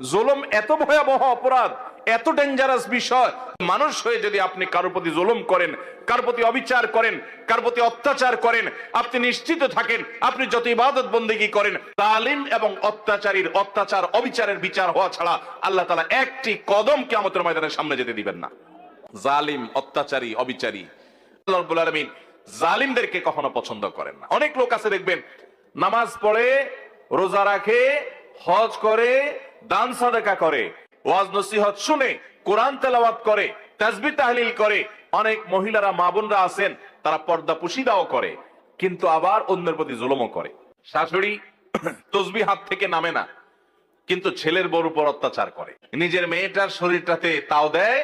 জুলুম এত ভয়াবহ অপরাধ, এত ডেঞ্জারাস বিষয়। মানুষ হয়ে যদি আপনি কারোর প্রতি জুলুম করেন কার প্রতি অবিচার করেন কার প্রতি অত্যাচার করেন, আপনি নিশ্চিত থাকেন, আপনি যত ইবাদত বন্দেগী করেন, তালিম এবং অত্যাচারীর অত্যাচার, অবিচারের বিচার হওয়া ছাড়া আল্লাহ তালা একটি কদম কেমতের ময়দানের সামনে যেতে দিবেন না। জালিম, অত্যাচারী, অবিচারী, আল্লাহ আলামিন জালিমদেরকে কখনো পছন্দ করেন না। অনেক লোক আছে দেখবেন, নামাজ পড়ে, রোজা রাখে, হজ করে দান সাদাকা করে, ওয়াজ নসিহত শুনে, কোরআন তেলাওয়াত করে তাসবিহ তাহলিল করে। অনেক মহিলারা, মা বোনরা আছেন, তারা পর্দা পুশিদাও করে, কিন্তু আবার অন্যের প্রতি জুলমও করে। শাশুড়ি তসবি হাত থেকে নামে না, কিন্তু ছেলের বড় উপর অত্যাচার করে। নিজের মেয়েটার শরীরটাতে তাও দেয়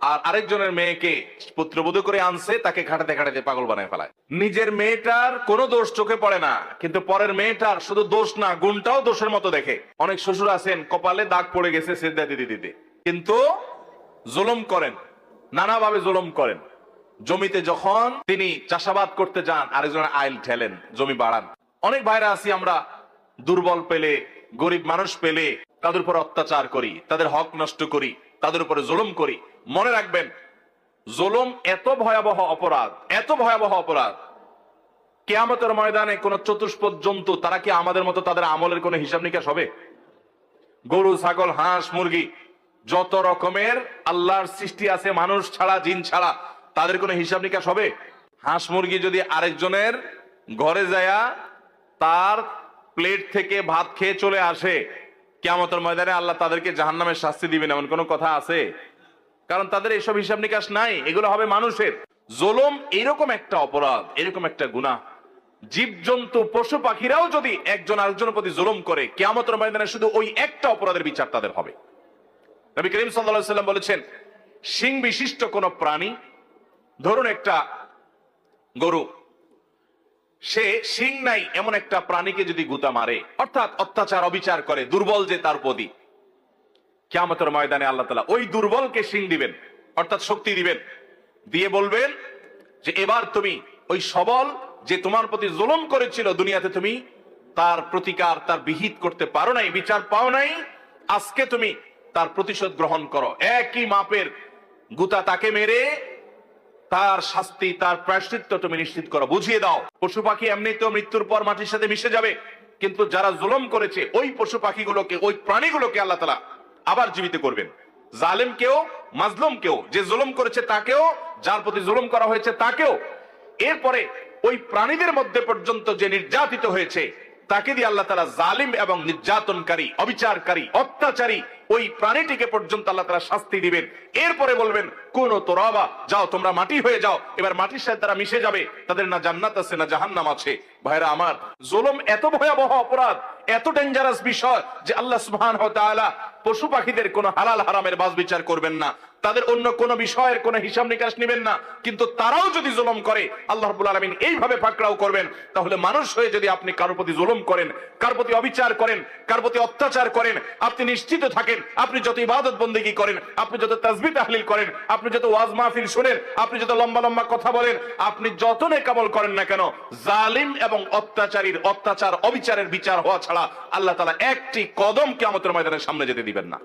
আর আরেকজনের মেয়েকে পুত্রবধূ করে আনছে, তাকে খাটাতে খাটাতে পাগল বানায় ফেলায়। নিজের মেয়েটার কোনো দোষ চোখে পড়ে না, কিন্তু পরের মেয়েটার শুধু দোষ না, গুণটাও দোষের মতো দেখে। অনেক শ্বশুর আছেন, কপালে দাগ পড়ে গেছে সেদ্ধা দিতে দিতে। কিন্তু জুলুম করেন, নানাভাবে জুলুম করেন। জমিতে যখন তিনি চাষাবাদ করতে যান, আরেকজনের আইল ঠেলেন, জমি বাড়ান। অনেক ভাইরা আছি আমরা, দুর্বল পেলে, গরিব মানুষ পেলে, তাদের উপর অত্যাচার করি, তাদের হক নষ্ট করি, তাদের উপরে জুলুম করি। মনে রাখবেন, জুলুম এত ভয়াবহ অপরাধ, এত ভয়াবহ অপরাধ। কেয়ামতের ময়দানে কোন চতুষ্পদ জন্তু, তারা কি আমাদের মতো তাদের আমলের কোনো হিসাব নিকাশ হবে? গরু, ছাগল, হাঁস, মুরগি, যত রকমের আল্লাহর সৃষ্টি আছে, মানুষ ছাড়া, জিন ছাড়া, তাদের কোনো হিসাব নিকাশ হবে? হাঁস, মুরগি যদি আরেকজনের ঘরে যায়া তার প্লেট থেকে ভাত খেয়ে চলে আসে কেমতের ময়দানে আল্লাহ তাদেরকে জাহান্নামের শাস্তি দিবেন, এমন কোনো কথা আছে? কারণ তাদের এইসব হিসাব নিকাশ নাই, এগুলো হবে মানুষের। জোলম এরকম একটা অপরাধ, এরকম একটা গুনাহ। জীবজন্তু, পশু পাখিরাও যদি একজন আরেকজনের প্রতি জুলুম করে, কেয়ামতের ময়দানে শুধু ওই একটা অপরাধের বিচার তাদের হবে। নবী করিম সাল্লাম বলেছেন সিং বিশিষ্ট কোন প্রাণী, ধরুন একটা গরু, সে সিং নাই এমন একটা প্রাণীকে যদি গুতা মারে, অর্থাৎ অত্যাচার, অবিচার করে, দুর্বল যে তার প্রতি কেয়ামতের ময়দানে আল্লাহ তালা ওই দুর্বলকে সিং দিবেন, অর্থাৎ শক্তি দিবেন। দিয়ে বলবেন যে এবার তুমি ওই সবল যে তোমার প্রতি জুলুম করেছিল দুনিয়াতে তুমি তার প্রতিকার, তার বিহিত করতে পারো নাই, বিচার পাও নাই। আজকে তুমি তার প্রতিশোধ গ্রহণ করো। একই মাপের গুতা তাকে মেরে তার শাস্তি, তার প্রায়শ্চিত্ত তুমি নিশ্চিত করো। বুঝিয়ে দাও, পশু পাখি এমনিতেও মৃত্যুর পর মাটির সাথে মিশে যাবে, কিন্তু যারা জুলুম করেছে, ওই পশু পাখিগুলোকে, ওই প্রাণীগুলোকে আল্লাহ তালা আবার জীবিত করবেন। জালেম কেউ, মাজলুম কেউ, যে জুলুম করেছে তাকেও, যার প্রতি জুলুম করা হয়েছে তাকেও, এরপরে ওই প্রাণীদের মধ্যে পর্যন্ত যে নির্যাতিত হয়েছে, তাকে দিয়ে আল্লাহ তালা জালিম এবং নির্যাতনকারী, অবিচারকারী, অত্যাচারী ওই প্রাণীটিকে পর্যন্ত আল্লাহ তালা শাস্তি দিবেন। এরপরে বলবেন, কোন তোরাবা, যাও তোমরা মাটি হয়ে যাও। এবার মাটির সাথে তারা মিশে যাবে। তাদের না জান্নাত আছে, না জাহান্নাম আছে। ভাইরা আমার, জুলুম এত ভয়াবহ অপরাধ, এত ডেঞ্জারাস বিষয় যে আল্লাহ সুবহান পশু পাখিদের কোনো হালাল হারামের বাস বিচার করবেন না। তাদের অন্য কোন বিষয়ের কোন হিসাব নিকাশ নেবেন না। কিন্তু তারাও যদি জুলুম করে, আল্লাহ রাব্বুল আলামিন এইভাবে পাকড়াও করবেন। তাহলে মানুষ হয়ে যদি আপনি কারোর প্রতি জুলুম করেন কার প্রতি অবিচার করেন কার প্রতি অত্যাচার করেন, আপনি নিশ্চিত থাকেন, আপনি যত ইবাদত বন্দেগী করেন, আপনি যত তাসবিহ তাহলিল করেন, আপনি যত ওয়াজ মাহফিল শুনেন, আপনি যত লম্বা লম্বা কথা বলেন, আপনি যত নেকামল করেন না কেন, জালিম এবং অত্যাচারীর অত্যাচার, অবিচারের বিচার হওয়া ছাড়া আল্লাহ তাআলা একটি কদম কিয়ামতের ময়দানের সামনে যেতে দিবেন না।